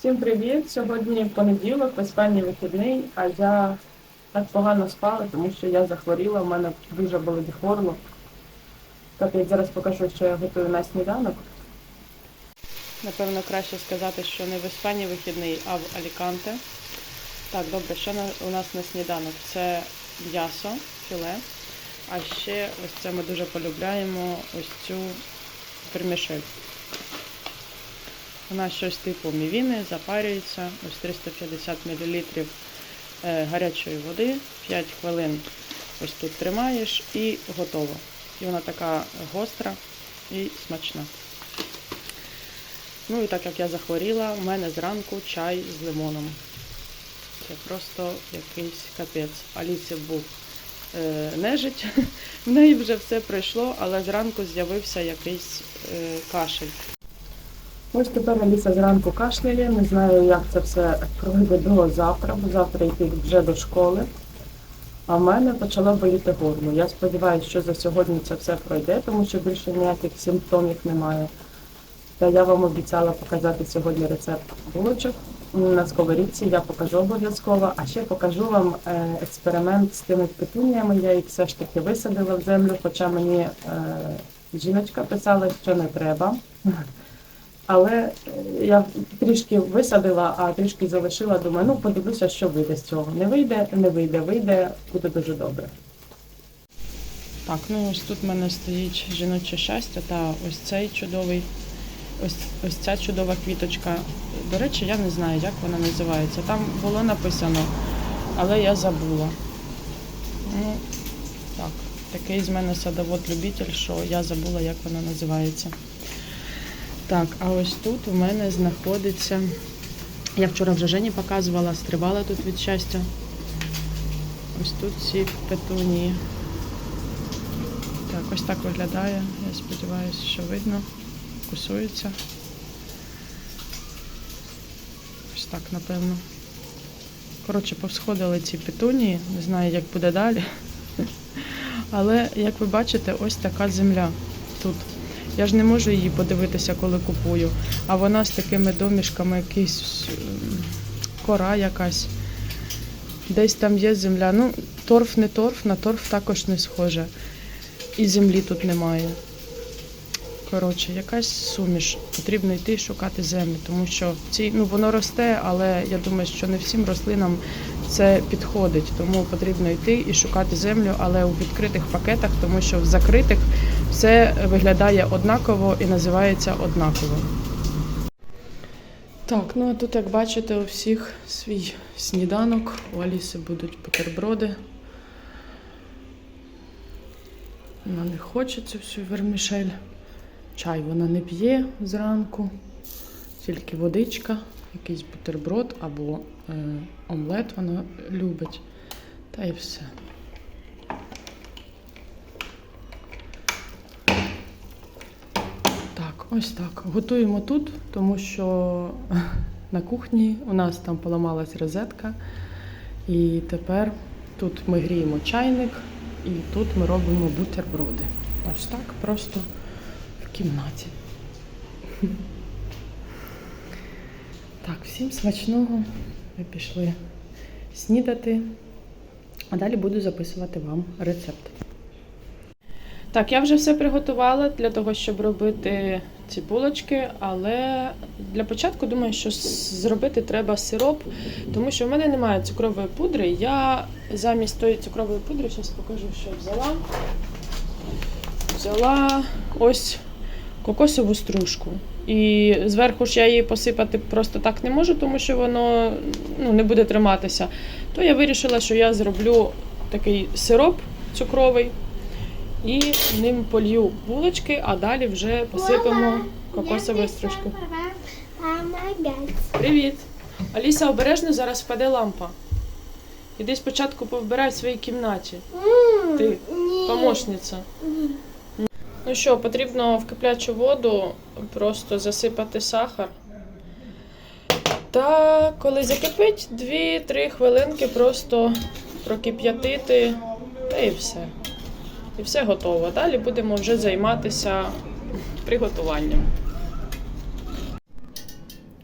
Всім привіт! Сьогодні понеділок, останній вихідний, а я так погано спала, тому що я захворіла, в мене дуже болить горло. Так, я зараз покажу, що я готую на сніданок. Напевно, краще сказати, що не в Іспанії вихідний, а в Аліканте. Так, добре, що у нас на сніданок? Це м'ясо, філе. А ще ось це ми дуже полюбляємо ось цю вермішель. Вона щось типу мівіни, запарюється, ось 350 мл е, гарячої води, 5 хвилин ось тут тримаєш і готово. І вона така гостра і смачна. Ну і так як я захворіла, у мене зранку чай з лимоном. Це просто якийсь капець. Алісі був е, нежить, в неї вже все пройшло, але зранку з'явився якийсь е, кашель. Ось тепер Аліса зранку кашляє, не знаю, як це все пройде до завтра, бо завтра йти вже до школи. А в мене почало боліти горло. Я сподіваюся, що за сьогодні це все пройде, тому що більше ніяких симптомів немає. Та я вам обіцяла показати сьогодні рецепт булочок на сковорідці. Я покажу обов'язково, а ще покажу вам е, експеримент з тими петуніями. Я їх все ж таки висадила в землю, хоча мені е, жіночка писала, що не треба. Але е, я трішки висадила, а трішки залишила. Думаю, ну подивлюся, що вийде з цього. Не вийде, не вийде, вийде, буде дуже добре. Так, ну ось тут в мене стоїть жіноче щастя та ось цей чудовий, ось, ось ця чудова квіточка. До речі, я не знаю, як вона називається. Там було написано, але я забула. Ну, так, такий з мене садовод-любитель, що я забула, як вона називається. Так, а ось тут у мене знаходиться. Я вчора вже Жені показувала, стрибала тут від щастя. Ось тут ці петунії. Так, ось так виглядає. Я сподіваюся, що видно. Кусується. Ось так, напевно. Коротше, повсходили ці петунії. Не знаю, як буде далі. Але, як ви бачите, ось така земля тут. Я ж не можу її подивитися, коли купую. А вона з такими домішками, якийсь ем, кора якась. Десь там є земля. Ну, торф не торф, на торф також не схоже. І землі тут немає. Коротше, якась суміш. Потрібно йти шукати землю, тому що ці, ну, воно росте, але я думаю, що не всім рослинам це підходить. Тому потрібно йти і шукати землю, але у відкритих пакетах, тому що в закритих все виглядає однаково і називається однаково. Так, ну а тут, як бачите, у всіх свій сніданок. У Аліси будуть бутерброди. Вона не хоче цю всю вермішель. Чай вона не п'є зранку, тільки водичка, якийсь бутерброд або е, омлет вона любить. Та і все. Так, ось так. Готуємо тут, тому що на кухні у нас там поламалась розетка. І тепер тут ми гріємо чайник і тут ми робимо бутерброди. Ось так, просто в кімнаті. Так, всім смачного. Ми пішли снідати, а далі буду записувати вам рецепт. Так, я вже все приготувала для того, щоб робити ці булочки, але для початку думаю, що зробити треба сироп, тому що в мене немає цукрової пудри. Я замість тої цукрової пудри, зараз покажу, що взяла. Взяла ось кокосову стружку. І зверху ж я її посипати просто так не можу, тому що воно ну, не буде триматися. То я вирішила, що я зроблю такий сироп цукровий і ним полью булочки, а далі вже посипемо кокосовою стружкою. Привіт! Аліса, обережно зараз впаде лампа. Іди спочатку повбирай в своїй кімнаті. Ти помощниця. Ну що, потрібно в киплячу воду просто засипати сахар. Та коли закипить, 2-3 хвилинки просто прокип'ятити, та і все. І все готово. Далі будемо вже займатися приготуванням.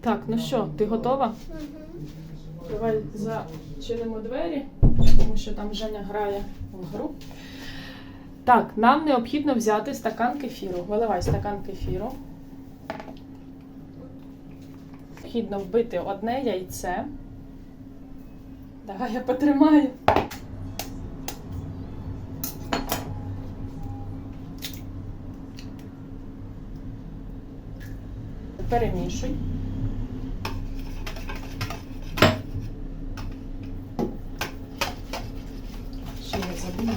Так, ну що, ти готова? Давай зачинимо двері, тому що там Женя грає в гру. Так, нам необхідно взяти стакан кефіру. Виливай стакан кефіру. Необхідно вбити одне яйце. Давай я потримаю. Перемішуй. Ще я забула.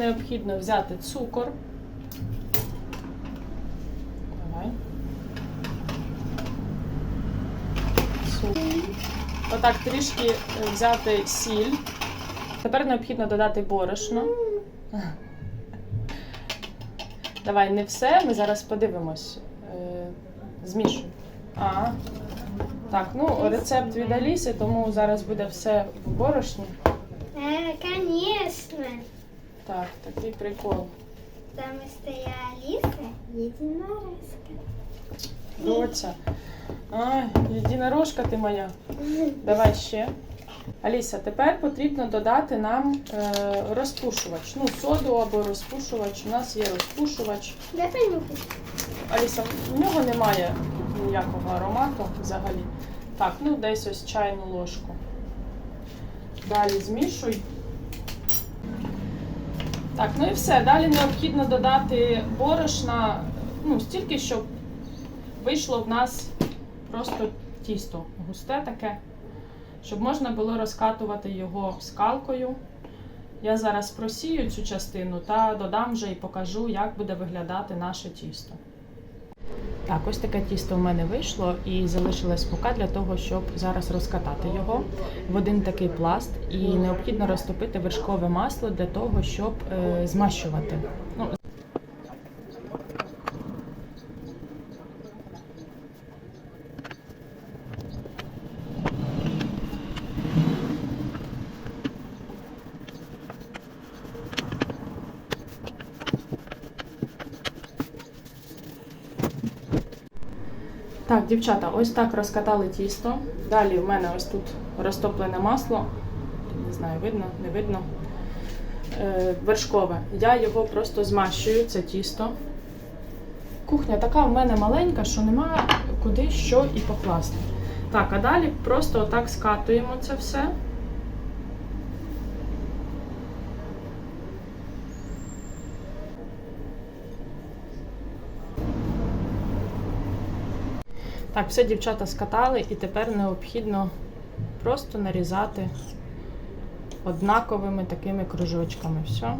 Необхідно взяти цукор. Давай. Цукор. Отак трішки е, взяти сіль. Тепер необхідно додати борошно. Давай, не все, ми зараз подивимось. Е, Змішуй. А, так, ну рецепт від Аліси, тому зараз буде все в борошні. Так, такий прикол. Потому что я Алиса, единорожка. Доця. Ай, єдинорожка ти моя. Давай ще. Аліса, тепер потрібно додати нам е, розпушувач. Ну, соду або розпушувач. У нас є розпушувач. Дай понюхать. Аліса, в нього немає ніякого аромату взагалі. Так, ну десь ось чайну ложку. Далі змішуй. Так, ну і все. Далі необхідно додати борошна, ну, стільки, щоб вийшло в нас просто тісто густе таке, щоб можна було розкатувати його скалкою. Я зараз просію цю частину та додам вже і покажу, як буде виглядати наше тісто. Так, ось таке тісто в мене вийшло і залишилась мука для того, щоб зараз розкатати його в один такий пласт. І необхідно розтопити вершкове масло для того, щоб е, змащувати. Ну, Так, дівчата, ось так розкатали тісто. Далі в мене ось тут розтоплене масло. Не знаю, видно, не видно. Е, вершкове. Я його просто змащую, це тісто. Кухня така в мене маленька, що немає куди що і покласти. Так, а далі просто отак скатуємо це все. Так, все дівчата скатали, і тепер необхідно просто нарізати однаковими такими кружочками. Все.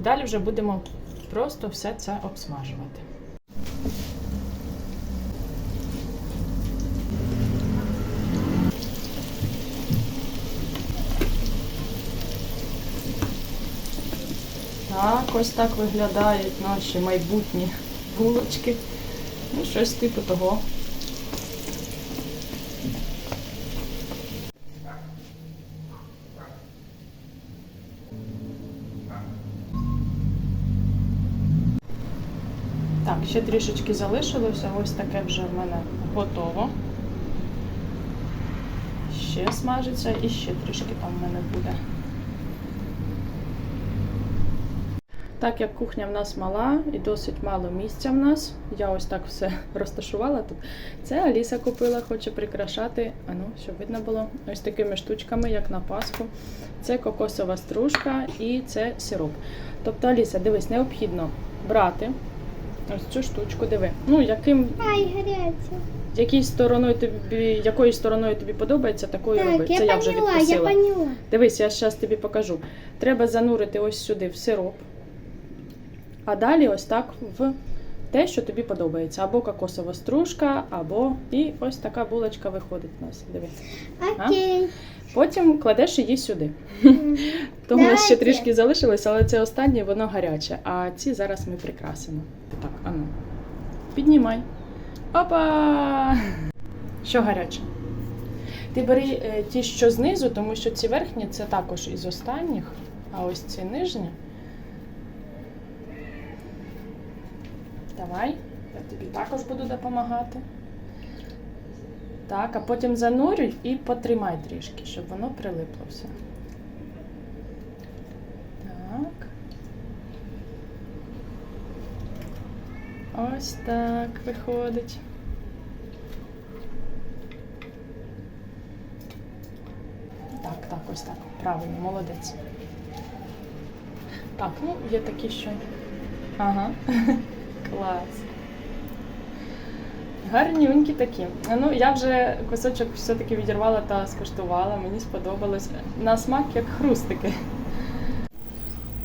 Далі вже будемо просто все це обсмажувати. Так, ось так виглядають наші майбутні булочки. Ну, щось типу того. Так, ще трішечки залишилося. Ось таке вже в мене готово. Ще смажиться і ще трішки там в мене буде. Так як кухня в нас мала і досить мало місця в нас, я ось так все розташувала тут. Це Аліса купила, хоче прикрашати, а ну, щоб видно було, ось такими штучками, як на Пасху. Це кокосова стружка і це сироп. Тобто, Аліса, дивись, необхідно брати ось цю штучку, диви. Ну, яким, Ай, горячая. якій стороною тобі, якою стороною тобі подобається, такою роби. Це я я вже поняла, я поняла. Дивись, я зараз тобі покажу. Треба занурити ось сюди в сироп, а далі ось так в те, що тобі подобається. Або кокосова стружка, або і ось така булочка виходить у нас. Диви. Окей. Потім кладеш її сюди. Тому у нас ще трішки залишилось, але це останнє, воно гаряче. А ці зараз ми прикрасимо. Так, ану. Піднімай. Опа! Що гаряче? Ти бери е, ті, що знизу, тому що ці верхні це також із останніх, а ось ці нижні. Давай, я тобі також буду допомагати. Так, а потім занурюй і потримай трішки, щоб воно прилипло все. Так. Ось так виходить. Так, так, ось так. Правильно, молодець. Так, ну є такі, що. Ага. Клас. Гарнюнькі такі. Ну, я вже кусочок все-таки відірвала та скуштувала. Мені сподобалось. На смак як хрустики.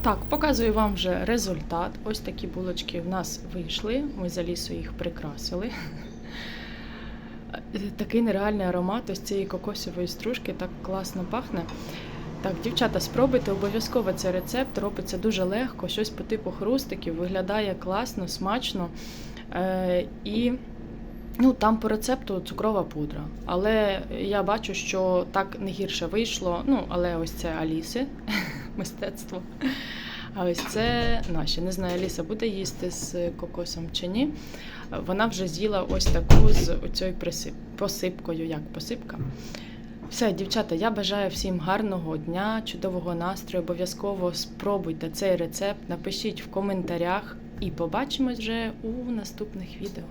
Так, показую вам вже результат. Ось такі булочки в нас вийшли. Ми за лісу їх прикрасили. Такий нереальний аромат ось цієї кокосової стружки так класно пахне. Так, дівчата, спробуйте обов'язково цей рецепт. Робиться дуже легко, щось по типу хрустиків, виглядає класно, смачно. Е, і ну, там по рецепту цукрова пудра. Але я бачу, що так не гірше вийшло. Ну, але ось це Аліси, мистецтво. А ось це наші. Не знаю, Аліса буде їсти з кокосом чи ні. Вона вже з'їла ось таку з присип... посипкою, як посипка. Все, дівчата, я бажаю всім гарного дня, чудового настрою. Обов'язково спробуйте цей рецепт, напишіть в коментарях і побачимось вже у наступних відео.